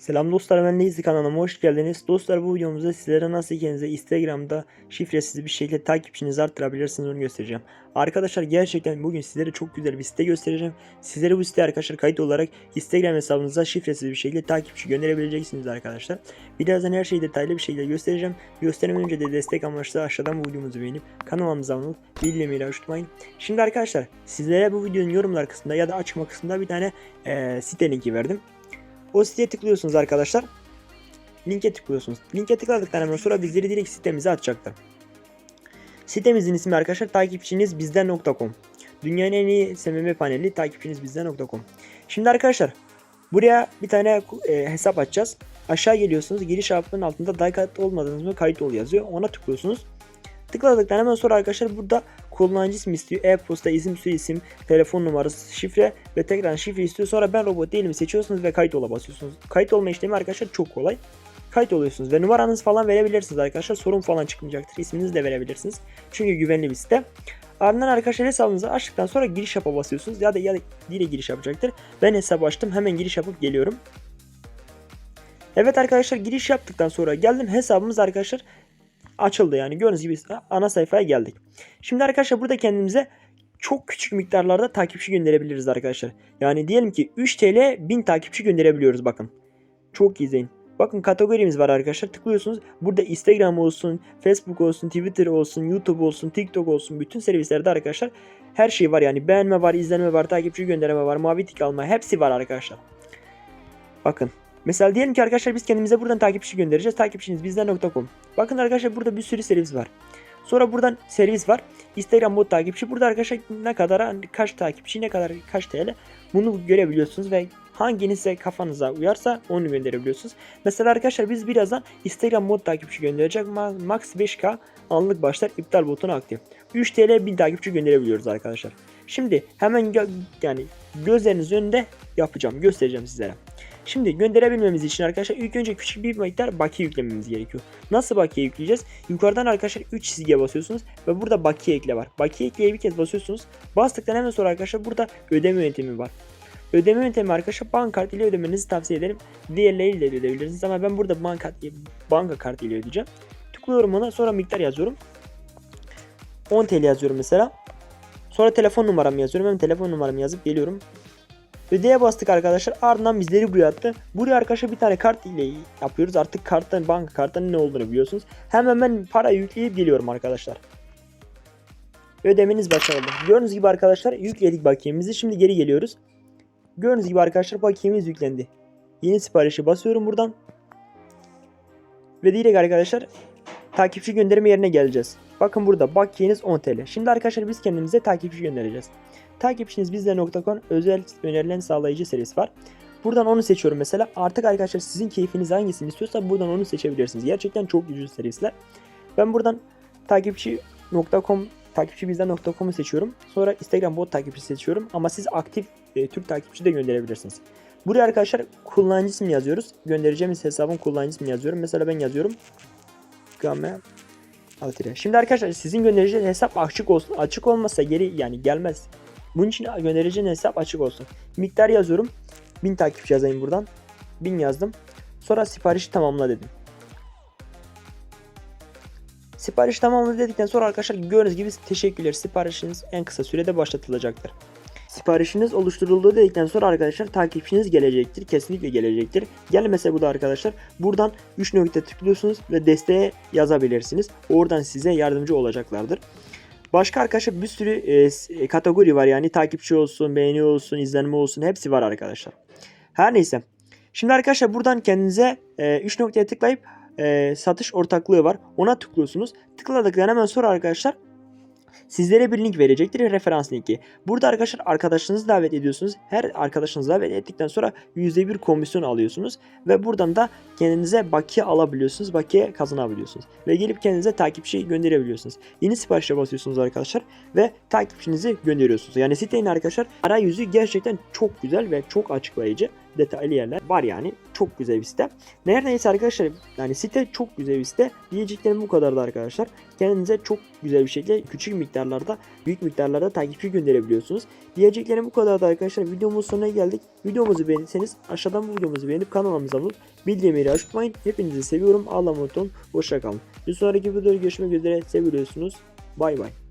Selam dostlar ben Lazy kanalıma hoş geldiniz. Dostlar bu videomuzda sizlere nasıl kendinize Instagram'da şifresiz bir şekilde takipçinizi arttırabilirsiniz onu göstereceğim. Arkadaşlar gerçekten bugün sizlere çok güzel bir site göstereceğim. Sizlere bu site arkadaşlar kayıt olarak Instagram hesabınıza şifresiz bir şekilde takipçi gönderebileceksiniz arkadaşlar. Birazdan her şeyi detaylı bir şekilde göstereceğim. Göstermeden önce de destek amaçlı aşağıdan bu videomuzu beğenip kanalımıza abone olup bildirimleri açmayın. Şimdi arkadaşlar sizlere bu videonun yorumlar kısmında ya da açma kısmında bir tane eee, site linki verdim. O siteye tıklıyorsunuz arkadaşlar. Linke tıklıyorsunuz. Linke tıkladıktan hemen sonra bizleri direkt sitemize atacaktır. Sitemizin ismi arkadaşlar takipçiniz bizden.com. Dünyanın en iyi SMM paneli takipçiniz bizden.com. Şimdi arkadaşlar buraya bir tane e, hesap açacağız. Aşağı geliyorsunuz. Giriş yapının altında daha kayıt olmadığınız mı kayıt ol yazıyor. Ona tıklıyorsunuz. Tıkladıktan hemen sonra arkadaşlar burada kullanıcı ismi istiyor. E-posta, isim, soy isim, telefon numarası, şifre ve tekrar şifre istiyor. Sonra ben robot değilim seçiyorsunuz ve kayıt ola basıyorsunuz. Kayıt olma işlemi arkadaşlar çok kolay. Kayıt oluyorsunuz ve numaranızı falan verebilirsiniz arkadaşlar. Sorun falan çıkmayacaktır. İsminizi de verebilirsiniz. Çünkü güvenli bir site. Ardından arkadaşlar hesabınızı açtıktan sonra giriş yapa basıyorsunuz. Ya da ya da direkt giriş yapacaktır. Ben hesabı açtım. Hemen giriş yapıp geliyorum. Evet arkadaşlar giriş yaptıktan sonra geldim. Hesabımız arkadaşlar açıldı yani. Gördüğünüz gibi ana sayfaya geldik. Şimdi arkadaşlar burada kendimize çok küçük miktarlarda takipçi gönderebiliriz arkadaşlar. Yani diyelim ki 3 TL 1000 takipçi gönderebiliyoruz bakın. Çok iyi izleyin. Bakın kategorimiz var arkadaşlar. Tıklıyorsunuz. Burada Instagram olsun, Facebook olsun, Twitter olsun, YouTube olsun, TikTok olsun. Bütün servislerde arkadaşlar her şey var. Yani beğenme var, izlenme var, takipçi gönderme var, mavi tik alma hepsi var arkadaşlar. Bakın. Mesela diyelim ki arkadaşlar biz kendimize buradan takipçi göndereceğiz. Takipçiniz bizden.com. Bakın arkadaşlar burada bir sürü servis var. Sonra buradan servis var. Instagram bot takipçi. Burada arkadaşlar ne kadar kaç takipçi ne kadar kaç TL bunu görebiliyorsunuz ve hanginize kafanıza uyarsa onu gönderebiliyorsunuz. Mesela arkadaşlar biz birazdan Instagram mod takipçi gönderecek. Ma- Max 5K anlık başlar iptal butonu aktif. 3 TL 1000 takipçi gönderebiliyoruz arkadaşlar. Şimdi hemen gö- yani gözleriniz önünde yapacağım. Göstereceğim sizlere. Şimdi gönderebilmemiz için arkadaşlar ilk önce küçük bir miktar bakiye yüklememiz gerekiyor. Nasıl bakiye yükleyeceğiz? Yukarıdan arkadaşlar 3 çizgiye basıyorsunuz ve burada bakiye ekle var. Bakiye ekleye bir kez basıyorsunuz. Bastıktan hemen sonra arkadaşlar burada ödeme yöntemi var. Ödeme yöntemi arkadaşlar banka ile ödemenizi tavsiye ederim. Diğerleriyle de ödeyebilirsiniz ama ben burada banka, banka kartı ile ödeyeceğim. Tıklıyorum ona sonra miktar yazıyorum. 10 TL yazıyorum mesela. Sonra telefon numaramı yazıyorum. Hem telefon numaramı yazıp geliyorum. Ödeye bastık arkadaşlar. Ardından bizleri buraya attı. Buraya arkadaşlar bir tane kart ile yapıyoruz. Artık karttan banka karttan ne olduğunu biliyorsunuz. Hemen ben para yükleyip geliyorum arkadaşlar. Ödemeniz başarılı. Gördüğünüz gibi arkadaşlar yükledik bakiyemizi. Şimdi geri geliyoruz. Gördüğünüz gibi arkadaşlar bakiyemiz yüklendi. Yeni siparişi basıyorum buradan. Ve direkt arkadaşlar takipçi gönderme yerine geleceğiz. Bakın burada bakiyeniz 10 TL. Şimdi arkadaşlar biz kendimize takipçi göndereceğiz. Takipçiniz bizden.com özel önerilen sağlayıcı serisi var. Buradan onu seçiyorum mesela. Artık arkadaşlar sizin keyfiniz hangisini istiyorsa buradan onu seçebilirsiniz. Gerçekten çok ucuz servisler. Ben buradan takipçi.com takipçibizden.com'u seçiyorum. Sonra Instagram bot takipçi seçiyorum. Ama siz aktif e, Türk takipçi de gönderebilirsiniz. Buraya arkadaşlar kullanıcı ismi yazıyoruz. Göndereceğimiz hesabın kullanıcı ismi yazıyorum. Mesela ben yazıyorum. Game Altire. Şimdi arkadaşlar sizin göndereceğiniz hesap açık olsun. Açık olmasa geri yani gelmez. Bunun için göndereceğiniz hesap açık olsun. Miktar yazıyorum. 1000 takipçi yazayım buradan. 1000 yazdım. Sonra siparişi tamamla dedim. Sipariş tamamla dedikten sonra arkadaşlar gördüğünüz gibi teşekkürler. Siparişiniz en kısa sürede başlatılacaktır. Siparişiniz oluşturuldu dedikten sonra arkadaşlar takipçiniz gelecektir. Kesinlikle gelecektir. Gelmese bu da arkadaşlar buradan 3 nokta tıklıyorsunuz ve desteğe yazabilirsiniz. Oradan size yardımcı olacaklardır. Başka arkadaşlar bir sürü e, s- kategori var yani takipçi olsun, beğeni olsun, izlenme olsun hepsi var arkadaşlar. Her neyse. Şimdi arkadaşlar buradan kendinize 3 noktaya tıklayıp e, satış ortaklığı var. Ona tıklıyorsunuz. Tıkladıktan hemen sonra arkadaşlar sizlere bir link verecektir. Referans linki. Burada arkadaşlar arkadaşınızı davet ediyorsunuz. Her arkadaşınızı davet ettikten sonra %1 komisyon alıyorsunuz. Ve buradan da kendinize bakiye alabiliyorsunuz. Bakiye kazanabiliyorsunuz. Ve gelip kendinize takipçi gönderebiliyorsunuz. Yeni siparişe basıyorsunuz arkadaşlar. Ve takipçinizi gönderiyorsunuz. Yani sitenin arkadaşlar arayüzü gerçekten çok güzel ve çok açıklayıcı. Detaylı yerler var yani. Çok güzel bir site. Neredeyse arkadaşlar yani site çok güzel bir site. Diyeceklerim bu kadardı arkadaşlar. Kendinize çok güzel bir şekilde küçük miktarlarda büyük miktarlarda takipçi gönderebiliyorsunuz. Diyeceklerim bu kadardı arkadaşlar. Videomuzun sonuna geldik. Videomuzu beğendiyseniz aşağıdan bu videomuzu beğenip kanalımıza abone bildirimleri açmayın. Hepinizi seviyorum. Allah'a emanet olun. Hoşçakalın. Bir sonraki videoda görüşmek üzere. Seviyorsunuz. Bay bay.